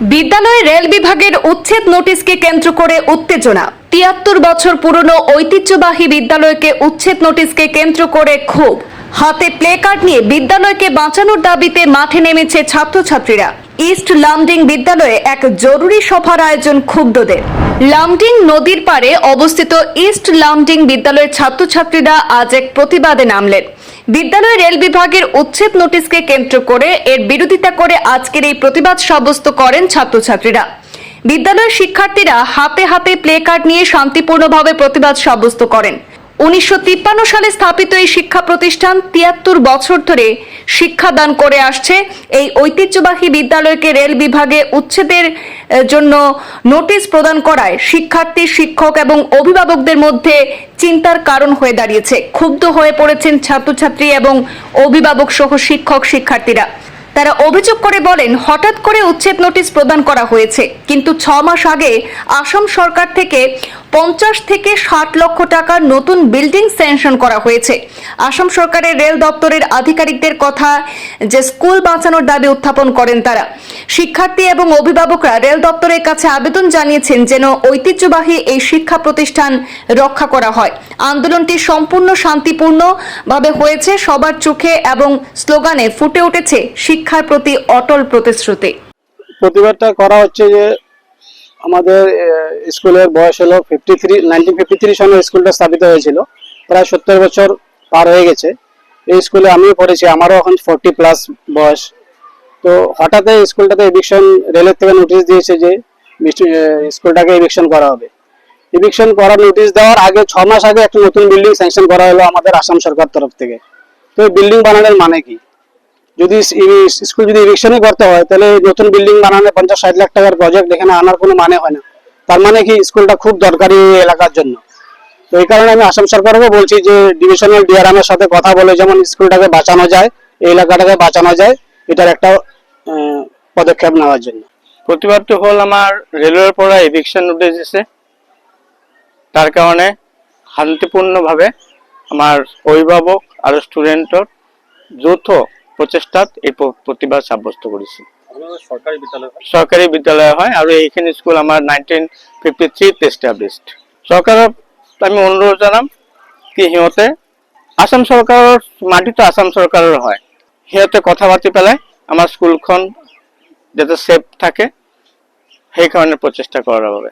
বিদ্যালয়ে রেল বিভাগের উচ্ছেদ নোটিশকে কেন্দ্র করে উত্তেজনা। তিয়াত্তর বছর পুরনো ঐতিহ্যবাহী বিদ্যালয়কে উচ্ছেদ নোটিশকে কেন্দ্র করে ক্ষোভ। হাতে প্লে কার্ড নিয়ে বিদ্যালয়কে বাঁচানোর দাবিতে মাঠে নেমেছে ছাত্রছাত্রীরা। ইস্ট লামডিং বিদ্যালয়ে এক জরুরি সভার আয়োজন ক্ষুব্ধদের। লামডিং নদীর পাড়ে অবস্থিত ইস্ট লামডিং বিদ্যালয়ের ছাত্রছাত্রীরা আজ এক প্রতিবাদে নামলেন। বিদ্যালয় রেল বিভাগের উচ্ছেদ নোটিশকে কেন্দ্র করে এর বিরোধিতা করে আজকের এই প্রতিবাদ সাব্যস্ত করেন ছাত্রছাত্রীরা। বিদ্যালয়ের শিক্ষার্থীরা হাতে হাতে প্লে কার্ড নিয়ে শান্তিপূর্ণভাবে প্রতিবাদ সাব্যস্ত করেন। উনিশশো তিপ্পান্ন সালে স্থাপিত এই শিক্ষা প্রতিষ্ঠান তিয়াত্তর বছর ধরে শিক্ষাদান করে আসছে। এই ঐতিহ্যবাহী বিদ্যালয়কে রেল বিভাগে উচ্ছেদের জন্য নোটিশ প্রদান করায় শিক্ষার্থী, শিক্ষক এবং অভিভাবকদের মধ্যে চিন্তার কারণ হয়ে দাঁড়িয়েছে। ক্ষুব্ধ হয়ে পড়েছেন ছাত্রছাত্রী এবং অভিভাবক সহ শিক্ষক, শিক্ষার্থীরা। তারা অভিযোগ করে বলেন, হঠাৎ করে উচ্ছেদ নোটিশ প্রদান করা হয়েছে। কিন্তু ছ মাস আগে আসাম সরকার থেকে পঞ্চাশ থেকে ষাট লক্ষ টাকার নতুন বিল্ডিং স্যাংশন করা হয়েছে। আসাম সরকারের রেল দপ্তরের আধিকারিকদের কথা যে স্কুল বাঁচানোর দাবি উত্থাপন করেন তারা। শিক্ষার্থী এবং অভিভাবকরা রেল দপ্তরের কাছে আবেদন জানিয়েছেন যেন ঐতিহ্যবাহী এই শিক্ষা প্রতিষ্ঠান রক্ষা করা হয়। আন্দোলনটি সম্পূর্ণ শান্তিপূর্ণভাবে হয়েছে সবার চোখে এবং স্লোগানে ফুটে উঠেছে শিক্ষার প্রতি অটল প্রতিশ্রুতি। প্রতিবাদটা করা হচ্ছে যে আমাদের স্কুলের বয়স হলো fifty three nineteen fifty three সনে স্কুলটা স্থাপিত হয়েছিল। প্রায় সত্তর বছর পার হয়ে গেছে। এই স্কুলে আমিও পড়েছি, আমারও এখন ফোরটি প্লাস বয়স। তো হঠাৎ এই স্কুলটাতে এভিকশন রেলের থেকে নোটিশ দিয়েছে যে স্কুলটাকে এভিকশন করা হবে। এভিকশন করার নোটিশ দেওয়ার আগে ছ মাস আগে একটা নতুন বিল্ডিং স্যাংশন করা হলো আমাদের আসাম সরকার তরফ থেকে। তো বিল্ডিং বানানোর মানে কি? যদি স্কুল যদি ইলেকশনই করতে হয়, তাহলে নতুন বিল্ডিং বানানো পঞ্চাশ ষাট লাখ টাকার প্রজেক্ট এখানে আনার কোনো মানে হয় না। তার মানে কি, স্কুলটা খুব দরকারি এলাকার জন্য। তো এই কারণে আমি আসাম সরকারকে বলছি যে ডিভিশনাল ডিআরএম এর সাথে কথা বলে যেমন স্কুলটাকে বাঁচানো যায়, এই এলাকাটাকে বাঁচানো যায়, এটার একটা পদক্ষেপ নেওয়ার জন্য। প্রতিবাদটি হল আমার রেলওয়ের পড়া এভিকশন নোটিশ দিছে তার কারণে শান্তিপূর্ণভাবে আমার অভিভাবক আর স্টুডেন্টর যৌথ প্রচেষ্টাত এই প্রতিবাদ সাব্যস্ত করেছি। সরকারি বিদ্যালয় হয়? আৰু এইখিনি স্কুল আমাৰ নাইনটিন ফিফটি থ্ৰীত এষ্টাব্লিছড চৰকাৰক আমি অনুৰোধ জনাম কি সিহঁতে আসাম চৰকাৰৰ মাটিটো আসাম চৰকাৰৰ হয়। সিহঁতে কথা পাতি পেলাই আমাৰ স্কুলখন যাতে সেফ থাকে সেই কারণে প্রচেষ্টা করার হবে